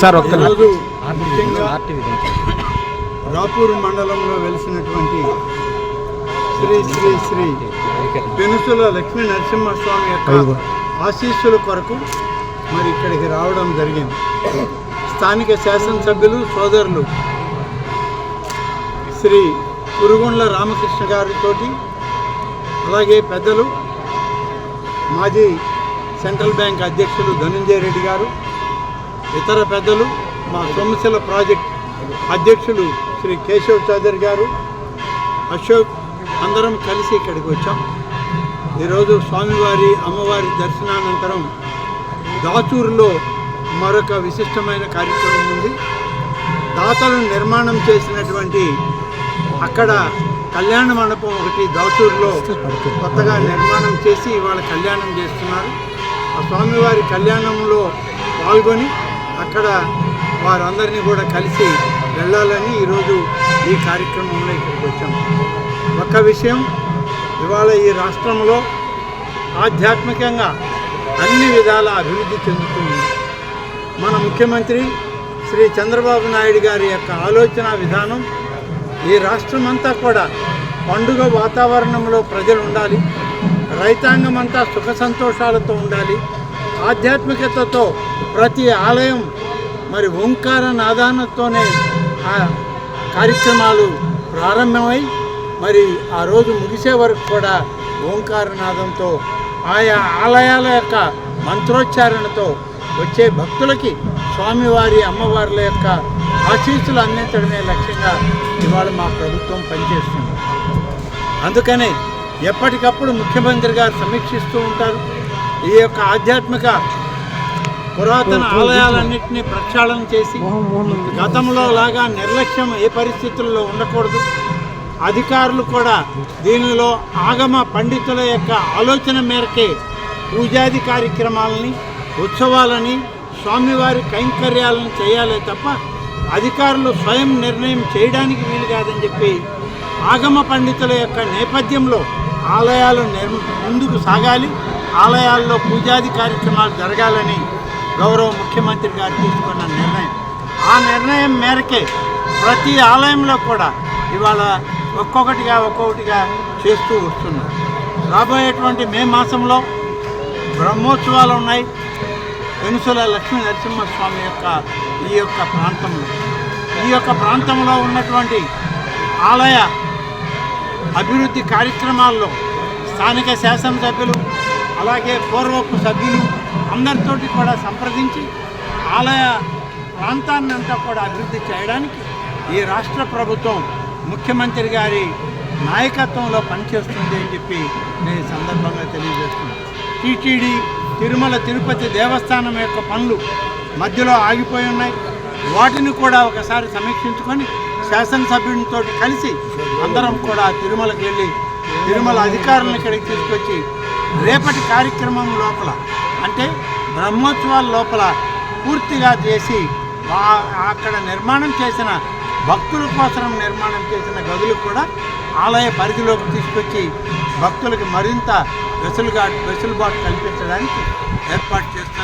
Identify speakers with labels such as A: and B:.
A: Sir ఒక్క
B: రాపూర్ మండలంలో వెలిసినటువంటి శ్రీ శ్రీ శ్రీ పెనుసుల లక్ష్మీ నరసింహస్వామి యొక్క ఆశీస్సుల కొరకు మరి ఇక్కడికి రావడం జరిగింది. స్థానిక శాసనసభ్యులు సోదరులు శ్రీ కురుగుండ్ల రామకృష్ణ గారితోటి అలాగే పెద్దలు మాజీ సెంట్రల్ బ్యాంక్ అధ్యక్షులు ధనంజయ రెడ్డి గారు ఇతర పెద్దలు మా సొమ్మశిల ప్రాజెక్ట్ అధ్యక్షులు శ్రీ కేశవ్ చౌదరి గారు అశోక్ అందరం కలిసి ఇక్కడికి వచ్చాం. ఈరోజు స్వామివారి అమ్మవారి దర్శనానంతరం దాచూరులో మరొక విశిష్టమైన కార్యక్రమం ఉంది. దాతలు నిర్మాణం చేసినటువంటి అక్కడ కళ్యాణ మండపం ఒకటి దాచూరులో కొత్తగా నిర్మాణం చేసి ఇవాళ కళ్యాణం చేస్తున్నారు. ఆ స్వామివారి కళ్యాణంలో పాల్గొని అక్కడ వారందరినీ కూడా కలిసి వెళ్ళాలని ఈరోజు ఈ కార్యక్రమంలో ఇక్కడికి వచ్చాం. ఒక్క విషయం ఇవాళ ఈ రాష్ట్రంలో ఆధ్యాత్మికంగా అన్ని విధాల అభివృద్ధి చెందుతుంది. మన ముఖ్యమంత్రి శ్రీ చంద్రబాబు నాయుడు గారి యొక్క ఆలోచన విధానం ఈ రాష్ట్రం అంతా కూడా పండుగ వాతావరణంలో ప్రజలు ఉండాలి రైతాంగం అంతా సుఖ సంతోషాలతో ఉండాలి ఆధ్యాత్మికతతో ప్రతి ఆలయం మరి ఓంకార నాదానతోనే ఆ కార్యక్రమాలు ప్రారంభమై మరి ఆ రోజు ముగిసే వరకు కూడా ఓంకార నాదంతో ఆయా ఆలయాల యొక్క మంత్రోచ్చారణతో వచ్చే భక్తులకి స్వామివారి అమ్మవార్ల యొక్క ఆశీస్సులు అందించడమే లక్ష్యంగా ఇవాళ మా ప్రభుత్వం పనిచేస్తుంది. అందుకనే ఎప్పటికప్పుడు ముఖ్యమంత్రి గారు సమీక్షిస్తూ ఉంటారు. ఈ యొక్క ఆధ్యాత్మిక పురాతన ఆలయాలన్నింటినీ ప్రక్షాళన చేసి గతంలో లాగా నిర్లక్ష్యం ఏ పరిస్థితుల్లో ఉండకూడదు అధికారులు కూడా దీనిలో ఆగమ పండితుల యొక్క ఆలోచన మేరకే పూజాది కార్యక్రమాలని ఉత్సవాలని స్వామివారి కైంకర్యాలను చేయాలే తప్ప అధికారులు స్వయం నిర్ణయం చేయడానికి వీలు కాదని చెప్పి ఆగమ పండితుల యొక్క నేపథ్యంలో ఆలయాలు నిర్ ముందుకు సాగాలి ఆలయాల్లో పూజాది కార్యక్రమాలు జరగాలని గౌరవ ముఖ్యమంత్రి గారు తీసుకున్న నిర్ణయం. ఆ నిర్ణయం మేరకే ప్రతి ఆలయంలో కూడా ఇవాళ ఒక్కొక్కటిగా ఒక్కొక్కటిగా చేస్తూ వస్తున్నారు. రాబోయేటువంటి మే మాసంలో బ్రహ్మోత్సవాలు ఉన్నాయి. పెనుసుల లక్ష్మీ నరసింహస్వామి యొక్క ఈ యొక్క ప్రాంతంలో. ఈ యొక్క ప్రాంతంలో ఉన్నటువంటి ఆలయ అభివృద్ధి కార్యక్రమాల్లో స్థానిక శాసనసభ్యులు అలాగే పూర్వపు సభ్యులు అందరితోటి కూడా సంప్రదించి ఆలయ ప్రాంతాన్ని అంతా కూడా అభివృద్ధి చేయడానికి ఈ రాష్ట్ర ప్రభుత్వం ముఖ్యమంత్రి గారి నాయకత్వంలో పనిచేస్తుంది అని చెప్పి నేను ఈ సందర్భంగా తెలియజేస్తున్నాను. టీటీడీ తిరుమల తిరుపతి దేవస్థానం యొక్క పనులు మధ్యలో ఆగిపోయి ఉన్నాయి. వాటిని కూడా ఒకసారి సమీక్షించుకొని శాసనసభ్యునితో కలిసి అందరం కూడా తిరుమలకి వెళ్ళి తిరుమల అధికారులను ఇక్కడికి తీసుకొచ్చి రేపటి కార్యక్రమం లోపల అంటే బ్రహ్మోత్సవాల లోపల పూర్తిగా చేసి వా- అక్కడ నిర్మాణం చేసిన భక్తుల కోసం నిర్మాణం చేసిన గదులు కూడా ఆలయ పరిధిలోకి తీసుకొచ్చి భక్తులకు మరింత వెసులుగా వెసులుబాటు కల్పించడానికి ఏర్పాటు చేస్తాను